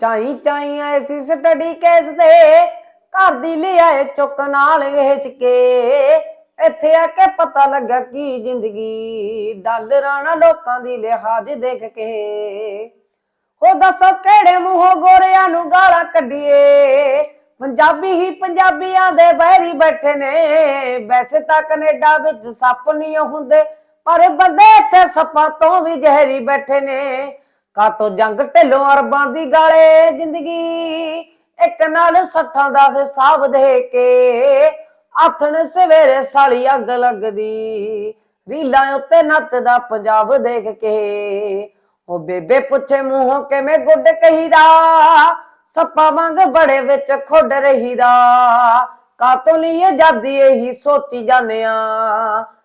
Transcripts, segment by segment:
ਚਾਈ ਚਾਈ ਐਸੀ study case ਦੇ ਘਰ ਦੀ ਲਿਆਏ ਚੁੱਕ ਨਾਲ ਵੇਚ ਕੇ। ਇੱਥੇ ਆ ਕੇ ਪਤਾ ਲੱਗਾ ਕੀ ਜ਼ਿੰਦਗੀ ਡਾਲਰਾਂ ਨਾਲ ਲੋਕਾਂ ਦੀ ਲਿਹਾਜ਼ ਦੇਖ ਕੇ। ਉਹ ਦੱਸੋ ਕਿਹੜੇ ਮੂੰਹੋਂ ਗੋਰਿਆਂ ਨੂੰ ਗਾਲਾਂ ਕੱਢੀਏ? ਪੰਜਾਬੀ ਹੀ ਪੰਜਾਬੀਆਂ ਦੇ ਬਹਿਰੀ ਬੈਠੇ ਨੇ। ਵੈਸੇ ਤਾਂ ਕੈਨੇਡਾ ਵਿੱਚ ਸੱਪ ਨਹੀਂ ਹੁੰਦੇ, ਪਰ ਬੰਦੇ ਇੱਥੇ ਸੱਪਾਂ ਤੋਂ ਵੀ ਜ਼ਹਿਰੀ ਬੈਠੇ ਨੇ। ਕਾਤੋਂ ਜੰਗ ਢਿੱਲੋਂ ਅਰਬਾਂ ਦੀ ਗਾਲੇ ਜ਼ਿੰਦਗੀ। ਇੱਕ ਨਾਲ ਸੱਠਾਂ ਦਾ ਹਿਸਾਬ ਦੇ ਕੇ ਆਥਣ ਸਵੇਰੇ ਸਾਲੀ ਅੱਗ ਲੱਗਦੀ। ਰੀਲਾਂ ਉੱਤੇ ਨੱਚਦਾ ਪੰਜਾਬ ਦੇਖ ਕੇ। ਉਹ ਬੇਬੇ ਪੁੱਛੇ ਮੂੰਹੋਂ ਕਿਵੇਂ ਗੁੱਡ ਕਹੀਦਾ? ਸੱਪਾ ਵਾਂਗ ਬੜੇ ਵਿੱਚ ਖੁੱਡ ਰਹੀਦਾ। ਕਾਤੋਂ ਲਈ ਆਜ਼ਾਦੀ ਇਹੀ ਸੋਚੀ ਜਾਂਦੇ ਆ?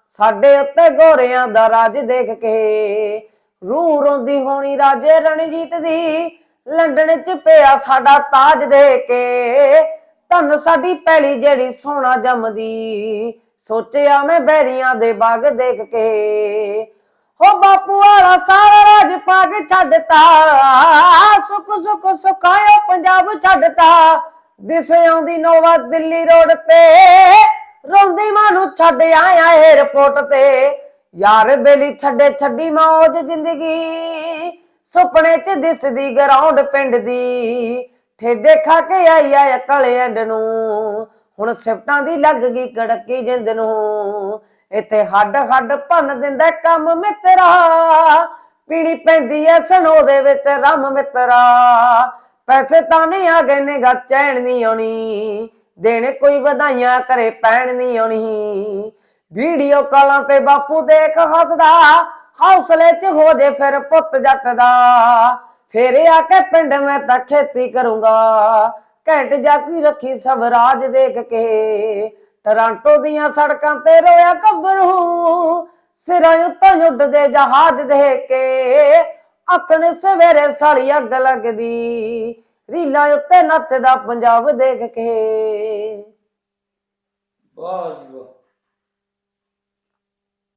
ਸਾਡੇ ਉੱਤੇ ਗੋਰਿਆਂ ਦਾ ਰਾਜ ਦੇਖ ਕੇ। ਰੂਹ ਰੋਂਦੀ ਹੋਣੀ ਰਾਜੇ ਰਣਜੀਤ ਦੀ, ਲੰਡਨ ਚ ਪਿਆ ਸਾਡਾ ਤਾਜ ਦੇ ਕੇ। ਧੰਨ ਸਾਡੀ ਪੈਲੀ ਜਿਹੜੀ ਸੋਨਾ ਜੰਮਦੀ, ਸੋਚਿਆ ਮੈਂ ਬੈਰੀਆਂ ਦੇ ਬਾਗ ਦੇਖ ਕੇ। ਹੋ ਬਾਪੂ ਵਾਲਾ ਸਾਰਾ ਰਾਜ ਪਾਗ ਛੱਡਤਾ, ਸੁੱਖ ਸੁੱਖ ਸੁਖਾਇਓ ਪੰਜਾਬ ਛੱਡਤਾ। ਦਿਸ ਆਉਂਦੀ ਨੋਵਾ ਦਿੱਲੀ ਰੋਡ ਤੇ, ਰੋਂਦੀ ਮਾਂ ਨੂੰ ਛੱਡ ਆਇਆ 에ਅਰਪੋਰਟ ਤੇ। ਯਾਰ ਬੇਲੀ ਛੱਡੇ ਛੱਡੀ ਮੌਜ ਜ਼ਿੰਦਗੀ, ਸੁਪਨੇ ਚ ਦਿਸਦੀ ਗਰਾਉਂਡ ਪਿੰਡ ਦੀ। ਠੇਡੇ ਖਾ ਕੇ ਆਈ ਆ ਅਕਲ ਐਂਡ ਨੂੰ, ਹੁਣ ਸਿਫਟਾਂ ਦੀ ਲੱਗ ਗਈ ਕੜਕੀ ਜਿੰਦ ਨੂੰ। ਇੱਥੇ ਹੱਡ ਹੱਡ ਭੰਨ ਦਿੰਦਾ ਕੰਮ ਮਿੱਤਰਾ, ਪੀਣੀ ਪੈਂਦੀ ਐ ਸਨੋ ਦੇ ਵਿੱਚ ਰਮ ਮਿੱਤਰਾ। ਪੈਸੇ ਤਾਂ ਨਹੀਂ ਆ ਗਏ ਨੇ ਗਾ ਚੈਣ ਨਹੀਂ ਆਉਣੀ, ਦੇਣੇ ਕੋਈ ਵਧਾਈਆਂ ਕਰੇ ਪੈਣ ਨਹੀਂ ਆਉਣੀ। ਵੀਡੀਓ ਕਾਲਾਂ ਤੇ ਬਾਪੂ ਦੇਖ ਹੱਸਦਾ, ਹੌਸਲੇ 'ਚ ਹੋ ਜੇ ਫਿਰ ਪੁੱਤ ਜੱਟ ਦਾ ਫੇਰ ਆ ਕੇ ਪਿੰਡ ਮੈਂ ਤਾਂ ਖੇਤੀ ਕਰੂੰਗਾ, ਘੈਂਟ ਜਾਕੀ ਰੱਖੀ ਸਵਰਾਜ ਦੇਖ ਕੇ। ਟਰਾਂਟੋ ਦੀਆਂ ਸੜਕਾਂ ਤੇ ਰੋਇਆ ਗੱਭਰੂ, ਸਿਰਾਂ ਉੱਤੋਂ ਉੱਡਦੇ ਜਹਾਜ਼ ਦੇਖ ਕੇ। ਆਥਣ ਸਵੇਰੇ ਸਾਲੀ ਅੱਗ ਲੱਗਦੀ, ਰੀਲਾਂ ਉੱਤੇ ਨੱਚਦਾ ਪੰਜਾਬ ਦੇਖ ਕੇ।